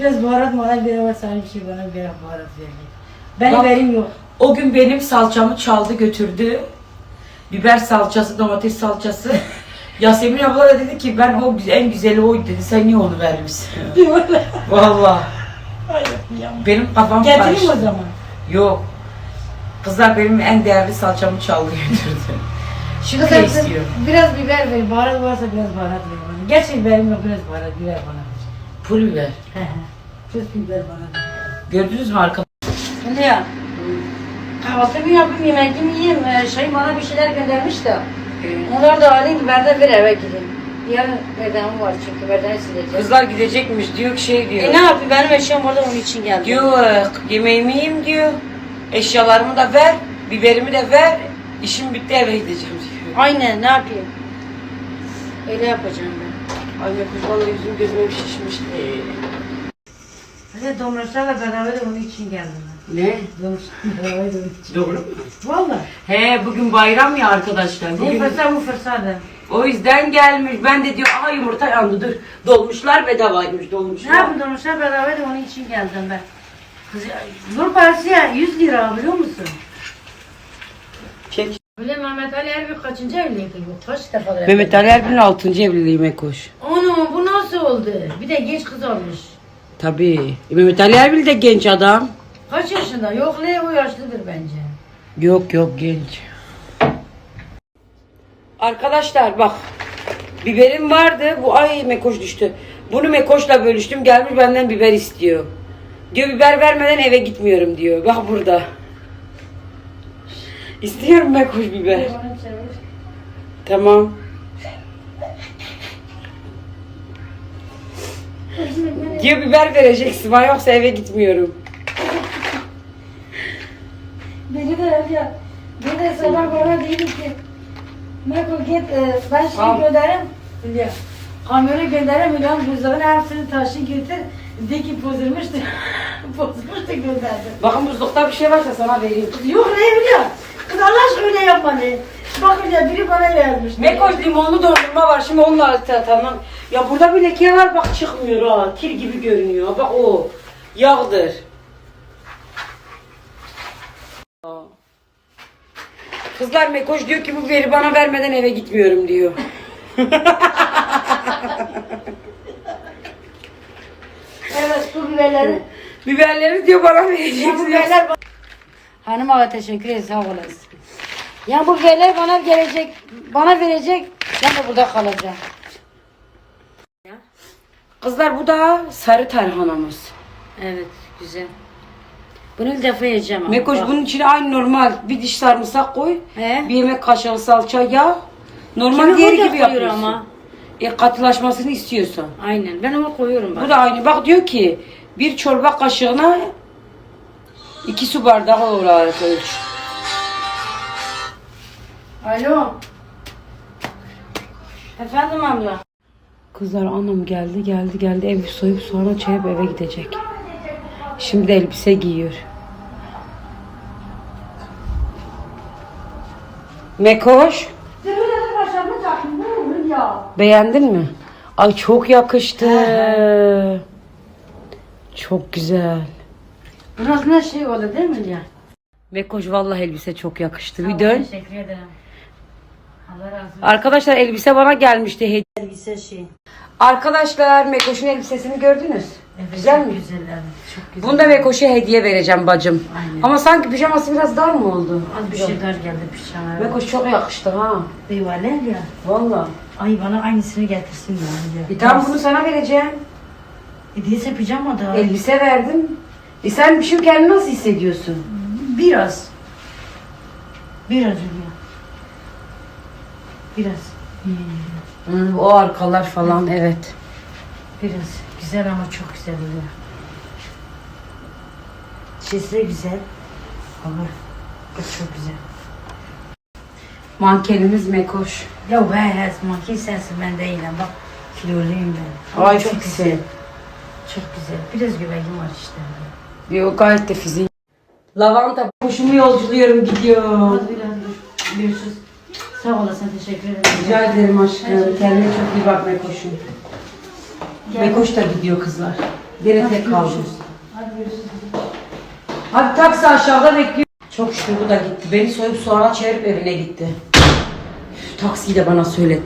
Biraz baharat bana bir var sana bir şey bana bir baharat verdi. Benim Bak. verim yok. O gün benim salçamı çaldı götürdü. Biber salçası, domates salçası. Yasemin abla da dedi ki ben o en güzeli oydu dedi. Sen niye onu vermişsin? Vallahi. Benim kafam Getireyim karıştı. o zaman. Yok. Kızlar benim en değerli salçamı çaldı götürdü. Şimdi Kızım, ne istiyor? Biraz biber ver. Baharat varsa biraz baharat ver bana. Gerçi verim yok biraz baharat biber bana. Pul biber. He biber bana. Gördünüz mü arkadaşlar? Şimdi ya. Kahvaltımı yapayım, yemeğimi yiyeyim. Ee, Şey bana bir şeyler göndermiş de. Onlar da alayım, verden bir eve gideyim. Yarın verdenim var çünkü verdeni sileceğim. Kızlar gidecekmiş diyor ki şey diyor. E ne yapayım benim eşyam orada onun için geldim. Diyor yemeğimi yiyeyim diyor. Eşyalarımı da ver. Biberimi de ver. İşim bitti eve gideceğim diyor. Aynen ne yapayım? Öyle yapacağım Ay kız vallahi yüzüm gözüm şişmişti. Hadi domroslarla beraber de onun için geldim. Ne? Domroslarla beraber onun için. Doğru mu? Valla. He bugün bayram ya arkadaşlar. Ne Bugün fırsat bu fırsat. o yüzden gelmiş. Ben de diyor aa yumurta yandı dur. Dolmuşlar bedavaymış Ne dolmuşlar. yapayım domroslarla beraber de onun için geldim ben. Kız, Nur parası ya 100 lira biliyor musun? Çek. Öyle Mehmet Ali Erbil kaçıncı evliydi bu? Kaç defa? Mehmet Ali Erbil'in 6. evliliğime koş. Oldu? Bir de genç kız olmuş. Tabii. Mehmet Ali Erbil de genç adam. Kaç yaşında? Yok ne o yaşlıdır bence. Yok yok genç. Arkadaşlar bak. Biberim vardı. Bu ay mekoş düştü. Bunu mekoşla bölüştüm. Gelmiş benden biber istiyor. Diyor biber vermeden eve gitmiyorum diyor. Bak burada. İstiyorum mekoş biber. Tamam. Diyor biber vereceksin. Ben yoksa eve gitmiyorum. Beni de ya. Bir de sabah bana dedi ki Michael git e, ben şey Al. gönderim. Ya. Kamyonu gönderim milyon buzdolabını hepsini taşı getir. De ki bozulmuştu. bozulmuştu gönderdim. Bakın buzlukta bir şey varsa sana vereyim. Yok ne biliyor? Kız Allah aşkına öyle yapma ne? Bakın ya biri bana vermiş. Mekoş limonlu dondurma var şimdi onunla tamam. Ya burada bir leke var bak çıkmıyor ha. Kir gibi görünüyor. Bak o. Yağdır. Kızlar Mekoş diyor ki bu veri bana vermeden eve gitmiyorum diyor. Evet bu biberleri. Biberleri diyor bana vereceksin. biberler Hanım ağa teşekkür ederim sağ olasın. Ya bu biberler bana gelecek, bana verecek, ben de burada kalacağım. Kızlar bu da sarı tarhanamız. Evet, güzel. Bunu ilk defa yiyeceğim ama. Mekoş bak. bunun içine aynı normal bir diş sarımsak koy. He? Bir yemek kaşığı salça yağ. Normal Kimi diğeri gibi koyuyor yapıyorsun. ama. E, katılaşmasını istiyorsan. Aynen, ben onu koyuyorum bak. Bu da aynı. Bak diyor ki bir çorba kaşığına iki su bardağı olarak ölç. Alo. Efendim abla. Kızlar anam geldi geldi geldi ev soyup sonra çayıp eve gidecek. Şimdi elbise giyiyor. Mekoş beğendin mi? Ay çok yakıştı. Çok güzel. Biraz ne şey oldu değil mi ya? Mekoş vallahi elbise çok yakıştı. Bir dön. Teşekkür ederim. Allah razı olsun. Arkadaşlar elbise bana gelmişti. hediye. Elbise şey. Arkadaşlar Mekoş'un elbisesini gördünüz. Güzel mi? Güzel evet. Çok güzel. Bunda Mekoş'a hediye vereceğim bacım. Aynen. Ama sanki pijaması biraz dar mı oldu? Az bir şeyler geldi pijama. Mekoş çok yakıştı ha. Eyvallah ya. Vallahi. Ay bana aynısını getirsin ya. Bir tane bunu sana vereceğim. E değilse pijama da. Elbise verdim. E sen bir şey kendini nasıl hissediyorsun? Biraz. Biraz Hülya. Biraz. Hı, o arkalar falan evet. Biraz. Güzel ama çok güzel oluyor. De güzel. Ama çok güzel. Mankenimiz Mekoş. Ya he, manken sensin ben değilim bak. Kiloluyum ben. Ama Ay çok güzel. güzel. Çok güzel. Biraz göbeğim var işte. Yok gayet de fiziği. Lavanta kuşumu yolculuyorum gidiyor. Biraz dur. Görüşürüz. Sağ olasın teşekkür ederim. Rica ederim aşkım. Kendine çok iyi bak Mekoş'um. Gel. Mekoş da gidiyor kızlar. Gene tek kaldım. Hadi taksi aşağıda bekliyor. Çok şükür bu da gitti. Beni soyup soğana çevirip evine gitti. Üf, Taksiyi de bana söyletti.